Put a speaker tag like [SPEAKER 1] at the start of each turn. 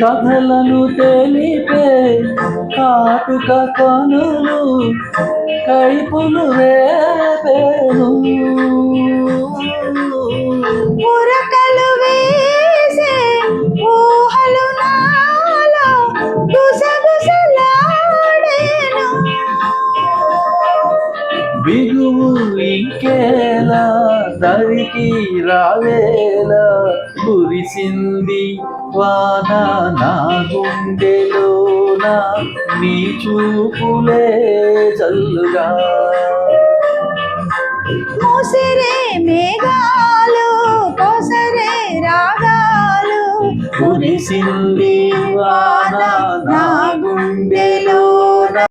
[SPEAKER 1] కథలను తెలిపే కాటుక కనులు కైపులు రేపేను
[SPEAKER 2] ఉరకలు వేసే ఊహలు నాలో గుసగుసలాడేను.
[SPEAKER 1] బిగువు ఇంకేలా దరికి రావేలా కురిసింది వాన నా గుండెలోన నీ చూపులే చల్లుగా.
[SPEAKER 2] ముసిరే మేఘాలు కొసరే రాగాలు.
[SPEAKER 1] కురిసింది వాన నా గుండెలోన